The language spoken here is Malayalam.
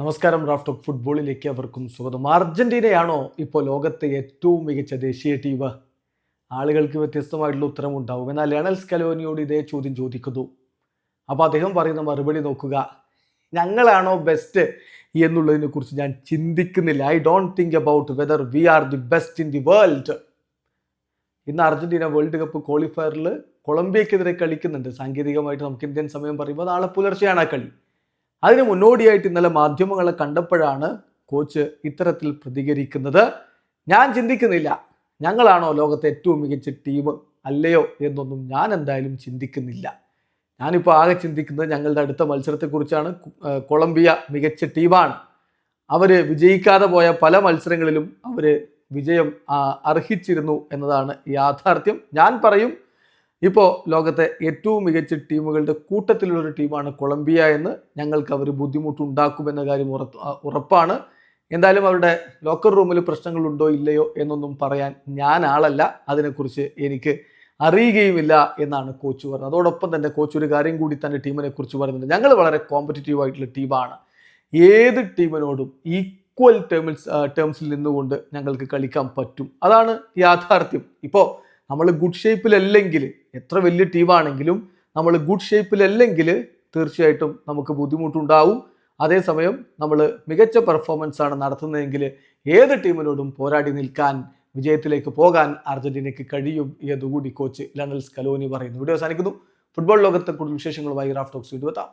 നമസ്കാരം റാഫ്റ്റ് ഓഫ് ഫുട്ബോളിലേക്ക് അവർക്കും സ്വാഗതം. അർജന്റീനയാണോ ഇപ്പോൾ ലോകത്തെ ഏറ്റവും മികച്ച ദേശീയ ടീം? ആളുകൾക്ക് വ്യത്യസ്തമായിട്ടുള്ള ഉത്തരമുണ്ടാവും. എന്നാൽ ലയണൽ സ്കലോനിയോട് ഇതേ ചോദ്യം ചോദിക്കുന്നു. അപ്പോൾ അദ്ദേഹം പറയുന്ന മറുപടി നോക്കുക. ഞങ്ങളാണോ ബെസ്റ്റ് എന്നുള്ളതിനെ കുറിച്ച് ഞാൻ ചിന്തിക്കുന്നില്ല. I don't think about whether we are the best in the world ഇന്ന് അർജന്റീന വേൾഡ് കപ്പ് ക്വാളിഫയറിൽ കൊളംബിയക്കെതിരെ കളിക്കുന്നുണ്ട്. സാങ്കേതികമായിട്ട് നമുക്ക് ഇന്ത്യൻ സമയം പറയുമ്പോൾ നാളെ പുലർച്ചെയാണ് ആ കളി. അതിന് മുന്നോടിയായിട്ട് ഇന്നലെ മാധ്യമങ്ങളെ കണ്ടപ്പോഴാണ് കോച്ച് ഇത്തരത്തിൽ പ്രതികരിക്കുന്നത്. ഞാൻ ചിന്തിക്കുന്നില്ല. ഞങ്ങളാണോ ലോകത്തെ ഏറ്റവും മികച്ച ടീം അല്ലയോ എന്നൊന്നും ഞാൻ എന്തായാലും ചിന്തിക്കുന്നില്ല. ഞാനിപ്പോൾ ആകെ ചിന്തിക്കുന്നത് ഞങ്ങളുടെ അടുത്ത മത്സരത്തെക്കുറിച്ചാണ്. കൊളംബിയ മികച്ച ടീമാണ്. അവർ വിജയിക്കാതെ പോയ പല മത്സരങ്ങളിലും അവർ വിജയം അർഹിച്ചിരുന്നു എന്നതാണ് യാഥാർത്ഥ്യം. ഞാൻ പറയും ഇപ്പോൾ ലോകത്തെ ഏറ്റവും മികച്ച ടീമുകളുടെ കൂട്ടത്തിലുള്ളൊരു ടീമാണ് കൊളംബിയ എന്ന് ഞങ്ങൾക്ക് അവർ ബുദ്ധിമുട്ടുണ്ടാക്കുമെന്ന കാര്യം ഉറപ്പ് ഉറപ്പാണ്. എന്തായാലും അവരുടെ ലോക്കർ റൂമിൽ പ്രശ്നങ്ങളുണ്ടോ ഇല്ലയോ എന്നൊന്നും പറയാൻ ഞാൻ ആളല്ല. അതിനെക്കുറിച്ച് എനിക്ക് അറിയുകയുമില്ല എന്നാണ് കോച്ച് പറഞ്ഞത്. അതോടൊപ്പം തന്നെ കോച്ച് ഒരു കാര്യം കൂടി തന്റെ ടീമിനെ കുറിച്ച് പറയുന്നുണ്ട്. ഞങ്ങൾ വളരെ കോമ്പറ്റീറ്റീവ് ആയിട്ടുള്ള ടീമാണ്. ഏത് ടീമിനോടും ഈക്വൽ ടേമിൽസ് ടേംസിൽ നിന്നുകൊണ്ട് ഞങ്ങൾക്ക് കളിക്കാൻ പറ്റും. അതാണ് യാഥാർത്ഥ്യം. ഇപ്പോൾ നമ്മൾ ഗുഡ് ഷേപ്പിലല്ലെങ്കിൽ എത്ര വലിയ ടീമാണെങ്കിലും നമ്മൾ ഗുഡ് ഷേപ്പിലല്ലെങ്കിൽ തീർച്ചയായിട്ടും നമുക്ക് ബുദ്ധിമുട്ടുണ്ടാവും. അതേസമയം നമ്മൾ മികച്ച പെർഫോമൻസ് ആണ് നടത്തുന്നതെങ്കിൽ ഏത് ടീമിനോടും പോരാടി നിൽക്കാൻ വിജയത്തിലേക്ക് പോകാൻ അർജന്റീനയ്ക്ക് കഴിയും എന്നുകൂടി കോച്ച് ലണൽ സ്കലോനി പറയുന്നു. വീഡിയോ അവസാനിക്കുന്നു. ഫുട്ബോൾ ലോകത്തെ കൂടുതൽ വിശേഷങ്ങളുമായി റാഫ്റ്റോക്സ് എത്താം.